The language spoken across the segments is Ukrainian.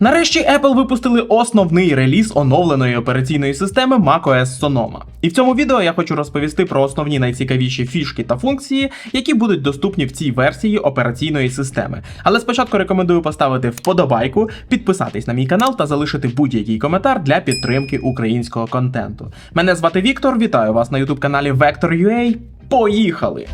Нарешті Apple випустили основний реліз оновленої операційної системи macOS Sonoma. І в цьому відео я хочу розповісти про основні найцікавіші фішки та функції, які будуть доступні в цій версії операційної системи. Але спочатку рекомендую поставити вподобайку, підписатись на мій канал та залишити будь-який коментар для підтримки українського контенту. Мене звати Віктор, вітаю вас на youtube каналі Vector.ua. Поїхали!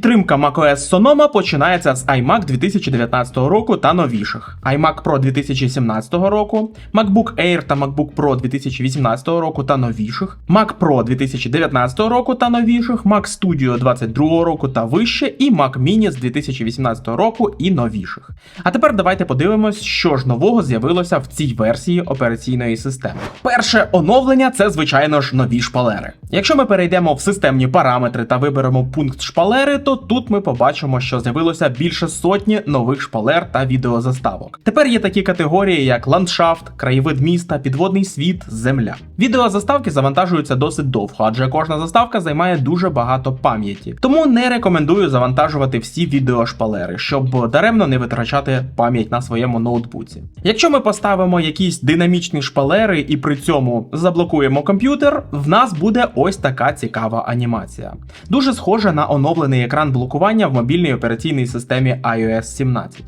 Підтримка macOS Sonoma починається з iMac 2019 року та новіших: iMac Pro 2017 року, MacBook Air та MacBook Pro 2018 року та новіших, Mac Pro 2019 року та новіших, Mac Studio 22 року та вище, і Mac Mini з 2018 року і новіших. А тепер давайте подивимось, що ж нового з'явилося в цій версії операційної системи. Перше оновлення це, звичайно ж, нові шпалери. Якщо ми перейдемо в системні параметри та виберемо пункт шпалери, то тут ми побачимо, що з'явилося більше сотні нових шпалер та відеозаставок. Тепер є такі категорії, як ландшафт, краєвид міста, підводний світ, земля. Відеозаставки завантажуються досить довго, адже кожна заставка займає дуже багато пам'яті. Тому не рекомендую завантажувати всі відеошпалери, щоб даремно не витрачати пам'ять на своєму ноутбуці. Якщо ми поставимо якісь динамічні шпалери і при цьому заблокуємо комп'ютер, в нас буде ось така цікава анімація. Дуже схожа на оновлений екран блокування в мобільній операційній системі iOS 17.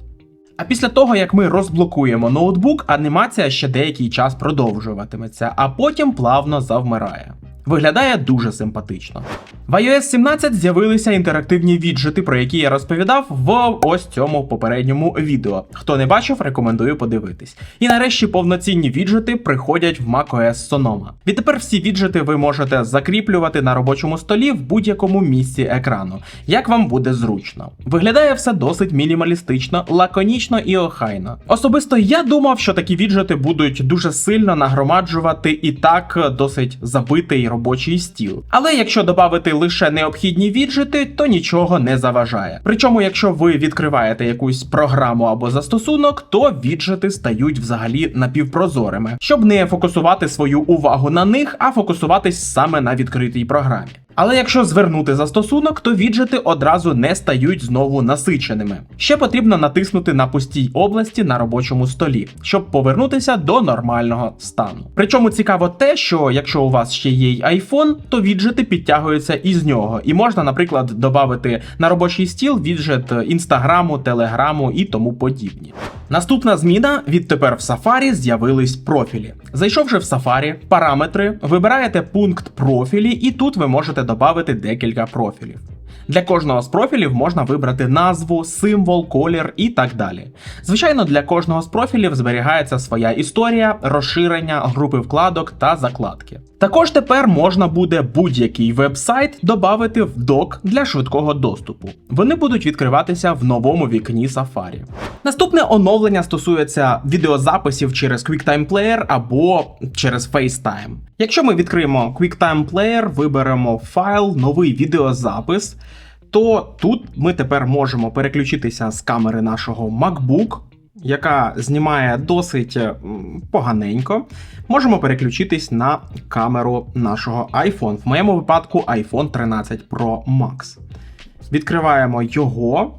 А після того, як ми розблокуємо ноутбук, анімація ще деякий час продовжуватиметься, а потім плавно завмирає. Виглядає дуже симпатично. В iOS 17 з'явилися інтерактивні віджити, про які я розповідав в ось цьому попередньому відео. Хто не бачив, рекомендую подивитись. І нарешті повноцінні віджити приходять в macOS Sonoma. Відтепер всі віджити ви можете закріплювати на робочому столі в будь-якому місці екрану, як вам буде зручно. Виглядає все досить мінімалістично, лаконічно і охайно. Особисто я думав, що такі віджити будуть дуже сильно нагромаджувати і так досить забитий робочий стіл. Але якщо додати лише необхідні віджити, то нічого не заважає. Причому, якщо ви відкриваєте якусь програму або застосунок, то віджити стають взагалі напівпрозорими, щоб не фокусувати свою увагу на них, а фокусуватись саме на відкритій програмі. Але якщо звернути застосунок, то віджити одразу не стають знову насиченими. Ще потрібно натиснути на пустій області на робочому столі, щоб повернутися до нормального стану. Причому цікаво те, що якщо у вас ще є й iPhone, то віджити підтягуються із нього, і можна, наприклад, додати на робочий стіл віджит інстаграму, телеграму і тому подібні. Наступна зміна відтепер в Safari з'явились профілі. Зайшовши в Safari, параметри, вибираєте пункт профілі, і тут ви можете додати декілька профілів. Для кожного з профілів можна вибрати назву, символ, колір і так далі. Звичайно, для кожного з профілів зберігається своя історія, розширення, групи вкладок та закладки. Також тепер можна буде будь-який веб-сайт додати в док для швидкого доступу. Вони будуть відкриватися в новому вікні Safari. Наступне оновлення стосується відеозаписів через QuickTime Player або через FaceTime. Якщо ми відкриємо QuickTime Player, виберемо файл, новий відеозапис, то тут ми тепер можемо переключитися з камери нашого MacBook, яка знімає досить поганенько. Можемо переключитись на камеру нашого iPhone. В моєму випадку iPhone 13 Pro Max. Відкриваємо його.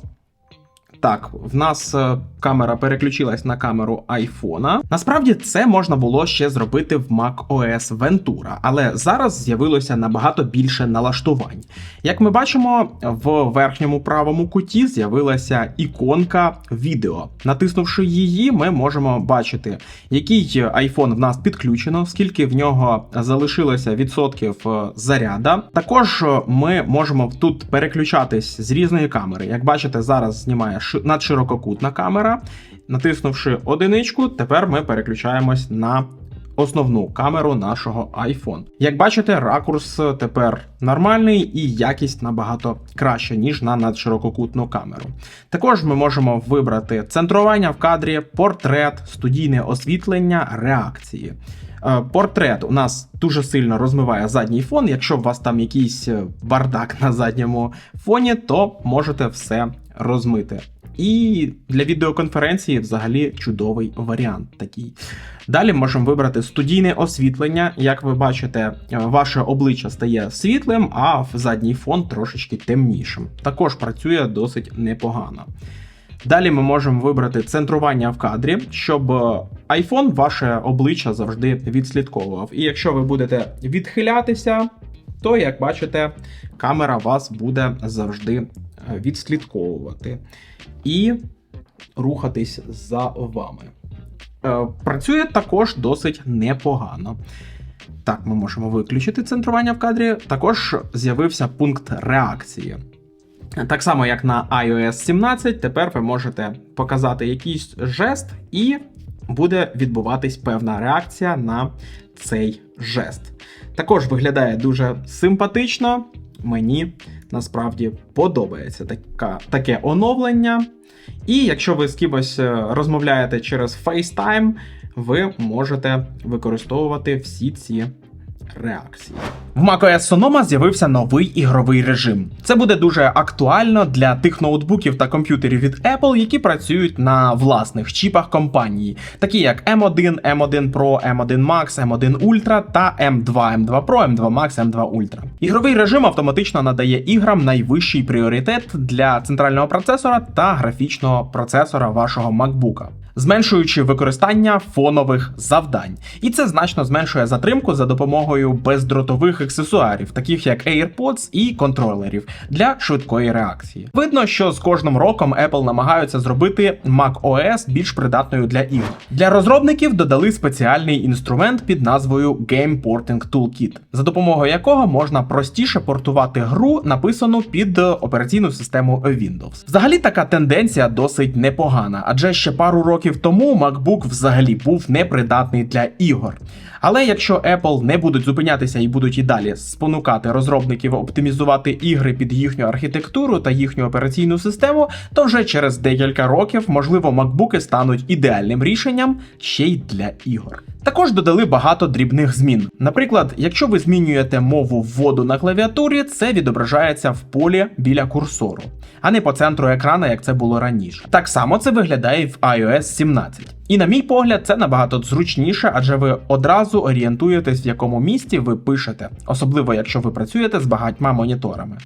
Так, в нас е, камера переключилась на камеру айфона. Насправді це можна було ще зробити в macOS Ventura, але зараз з'явилося набагато більше налаштувань. Як ми бачимо, в верхньому правому куті з'явилася іконка відео. Натиснувши її, ми можемо бачити, який iPhone в нас підключено, скільки в нього залишилося відсотків е, заряда. Також е, ми можемо тут переключатись з різної камери. Як бачите, зараз знімає надширококутна камера. Натиснувши одиничку, тепер ми переключаємось на основну камеру нашого iPhone. Як бачите, ракурс тепер нормальний і якість набагато краща, ніж на надширококутну камеру. Також ми можемо вибрати центрування в кадрі, портрет, студійне освітлення, реакції. Е, Портрет у нас дуже сильно розмиває задній фон. Якщо у вас там якийсь бардак на задньому фоні, то можете все розмите. І для відеоконференції взагалі чудовий варіант такий. Далі можемо вибрати студійне освітлення. Як ви бачите, е, ваше обличчя стає світлим, а в задній фон трошечки темнішим. Також працює досить непогано. Далі ми можемо вибрати центрування в кадрі, щоб е, iPhone ваше обличчя завжди відслідковував. І якщо ви будете відхилятися, то, як бачите, камера вас буде завжди відслідковувати і рухатись за вами. Е, Працює також досить непогано. Так, ми можемо виключити центрування в кадрі. Також з'явився пункт реакції. Так само, як на iOS 17, тепер ви можете показати якийсь жест, і буде відбуватись певна реакція на цей жест. Також виглядає дуже симпатично. Мені насправді подобається така, таке оновлення. І якщо ви з кимось е, розмовляєте через FaceTime, ви можете використовувати всі ці реакції. В macOS Sonoma з'явився новий ігровий режим. Це буде дуже актуально для тих ноутбуків та комп'ютерів від Apple, які працюють на власних чіпах компанії, такі як M1, M1 Pro, M1 Max, M1 Ultra та M2, M2 Pro, M2 Max, M2 Ultra. Ігровий режим автоматично надає іграм найвищий пріоритет для центрального процесора та графічного процесора вашого MacBook зменшуючи використання фонових завдань. І це значно зменшує затримку за допомогою бездротових аксесуарів, таких як AirPods і контролерів для швидкої реакції. Видно, що з кожним роком Apple намагаються зробити macOS більш придатною для ігор. Для розробників додали спеціальний інструмент під назвою Game Porting Toolkit, за допомогою якого можна простіше портувати гру, написану під операційну систему Windows. Взагалі така тенденція досить непогана, адже ще пару років років тому MacBook взагалі був непридатний для ігор. Але якщо Apple не будуть зупинятися і будуть і далі спонукати розробників оптимізувати ігри під їхню архітектуру та їхню операційну систему, то вже через декілька років, можливо, MacBook стануть ідеальним рішенням ще й для ігор. Також додали багато дрібних змін. Наприклад, якщо ви змінюєте мову вводу на клавіатурі, це відображається в полі біля курсору, а не по центру екрана, як це було раніше. Так само це виглядає в iOS 17. І на мій погляд, це набагато зручніше, адже ви одразу орієнтуєтесь, в якому місці ви пишете, особливо якщо ви працюєте з багатьма моніторами.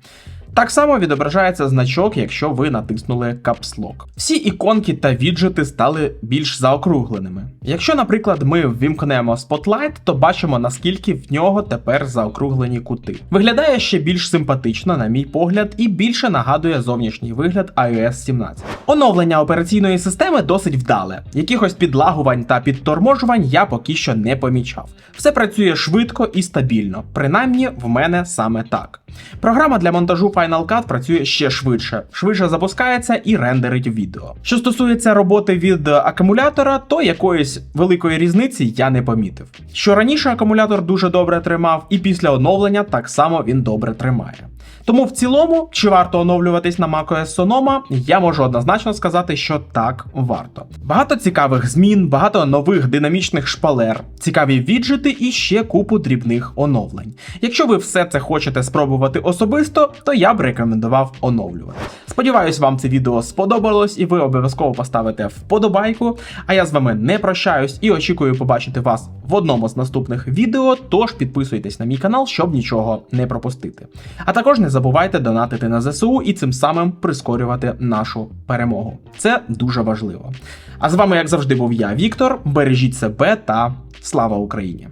Так само відображається значок, якщо ви натиснули Lock. Всі іконки та віджити стали більш заокругленими. Якщо, наприклад, ми ввімкнемо Spotlight, то бачимо, наскільки в нього тепер заокруглені кути. Виглядає ще більш симпатично, на мій погляд, і більше нагадує зовнішній вигляд iOS 17. Оновлення операційної системи досить вдале. Якихось підлагувань та підторможувань я поки що не помічав. Все працює швидко і стабільно, принаймні в мене саме так. Програма для монтажу Final Cut працює ще швидше, швидше запускається і рендерить відео. Що стосується роботи від акумулятора, то якоїсь великої різниці я не помітив. Що раніше акумулятор дуже добре тримав, і після оновлення так само він добре тримає. Тому в цілому, чи варто оновлюватись на macOS Sonoma, я можу однозначно сказати, що так варто. Багато цікавих змін, багато нових динамічних шпалер, цікаві віджити і ще купу дрібних оновлень. Якщо ви все це хочете спробувати особисто, то я б рекомендував оновлювати. Сподіваюсь, вам це відео сподобалось і ви обов'язково поставите вподобайку. А я з вами не прощаюсь і очікую побачити вас в одному з наступних відео. Тож підписуйтесь на мій канал, щоб нічого не пропустити. А також не забувайте донатити на ЗСУ і цим самим прискорювати нашу перемогу. Це дуже важливо. А з вами, як завжди, був я, Віктор. Бережіть себе та слава Україні!